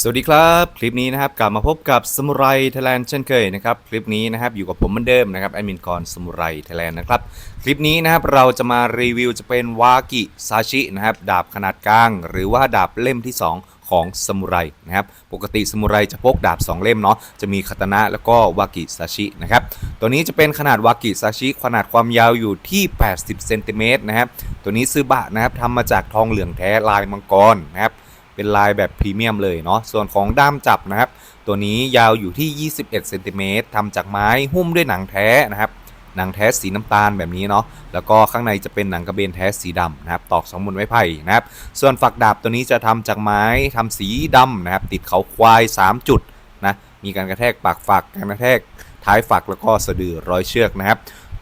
สวัสดีครับ คลิปนี้นะครับกลับมาพบกับสมุไรไทยแลนด์เช่นเคยนะครับคลิปนี้นะครับอยู่กับผมเหมือนเดิมนะครับแอดมินกรสมุไรไทยแลนด์นะครับคลิปนี้นะครับเราจะมารีวิวจะเป็นวากิซาชินะครับดาบขนาดกลาง หรือว่าดาบเล่มที่ 2ของสมุไรนะครับปกติสมุไรจะพกดาบ 2 เล่มเนาะจะมีคาตานะแล้วก็วากิซาชินะครับตัวนี้จะเป็นขนาดวากิซาชิขนาดความยาวอยู่ที่ 80เซนติเมตรนะครับตัวนี้ซื้อบะนะครับทำมาจากทองเหลืองแท้ลายมังกรนะครับ เป็นลายแบบพรีเมียมเลยเนาะส่วนของด้ามจับนะครับ ตัวนี้ยาวอยู่ที่ 21เซนติเมตรทำจากไม้หุ้มด้วยหนังแท้นะครับหนังแท้สีน้ำตาลแบบนี้เนาะ แล้วก็ข้างในจะเป็นหนังกระเบนแท้สีดำนะครับ ตอกสองมุนไม้ไผ่นะครับ ส่วนฝักดาบตัวนี้จะทำจากไม้ทำสีดำนะครับ ติดเขาควาย 3 จุดนะ มีการกระแทกปากฝัก การกระแทกท้ายฝักแล้วก็สะดือร้อยเชือกนะครับ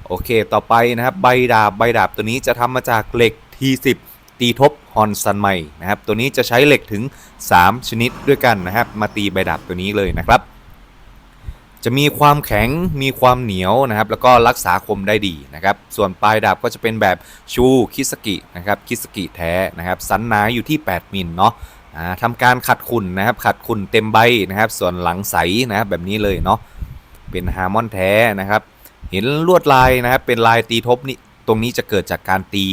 โอเค ต่อไปนะครับ ใบดาบ ใบดาบตัวนี้จะทำมาจากเหล็ก T10 ตีทบฮอนซันไมนะครับตัวนี้จะใช้เหล็กถึง 3 ชนิดด้วยกันนะครับ มาตีใบดาบตัวนี้เลยนะครับ จะมีความแข็งมีความเหนียวนะครับ แล้วก็รักษาคมได้ดีนะครับ ส่วนปลายดาบก็จะเป็นแบบชูคิสกินะครับคิสกิแท้นะครับ สันหนาอยู่ที่ 8 มิลเนาะทำการขัดขุ่นนะครับ ขัดขุ่นเต็มใบนะครับ ส่วนหลังใสนะครับแบบนี้เลยเนาะเป็นฮาร์มอนแท้นะครับ เห็นลวดลายนะครับเป็นลายตีทบนี่ตรงนี้จะเกิดจากการตี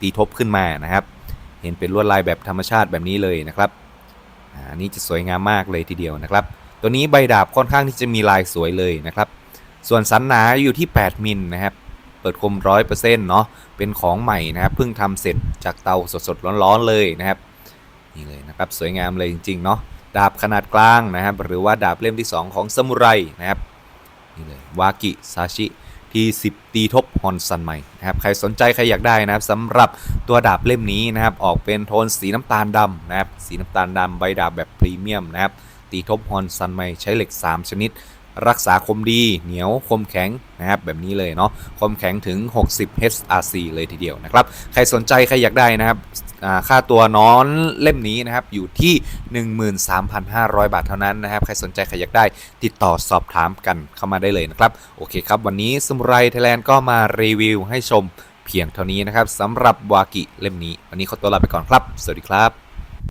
ตีทบขึ้นมานะครับ เห็นเป็นลวดลายแบบธรรมชาติแบบนี้เลยนะครับอ่าอันนี้จะสวยงามมากเลยทีเดียวนะครับ ตัวนี้ใบดาบค่อนข้างที่จะมีลายสวยเลยนะครับ ส่วนสันหนาอยู่ที่ 8 มิลนะครับ เปิดคมร้อยเปอร์เซ็นต์เนาะเป็นของใหม่นะครับ เพิ่งทำเสร็จจากเตาสดๆร้อนๆเลยนะครับ นี่เลยนะครับสวยงามเลยจริงๆเนาะ ดาบขนาดกลางนะครับ หรือว่าดาบเล่มที่ 2 ของซามูไรนะครับ นี่เลยวากิซาชิ ที่10 ตีทบฮอนซันใหม่นะครับใครสนใจใครอยากได้นะครับสำหรับตัวดาบเล่มนี้นะครับออกเป็นโทนสีน้ำตาลดำนะครับสีน้ำตาลดำใบดาบแบบพรีเมียมนะครับตีทบฮอนซันใหม่ใช้เหล็ก 3 ชนิด รักษาคมดีเหนียวคมแข็งนะครับแบบนี้เลยเนาะคมแข็งถึง 60 HRC เลยทีเดียวนะครับใครสนใจใครอยากได้นะครับ ค่าตัวน้อนเล่มนี้นะครับอยู่ที่ 13,500 บาทเท่านั้นนะครับใครสนใจใครอยากได้ติดต่อสอบถามกันเข้ามาได้เลยนะครับโอเคครับวันนี้สมุไรไทยแลนด์ก็มารีวิวให้ชมเพียงเท่านี้นะครับสำหรับวากิเล่มนี้ วันนี้ขอตัวลาไปก่อนครับ สวัสดีครับ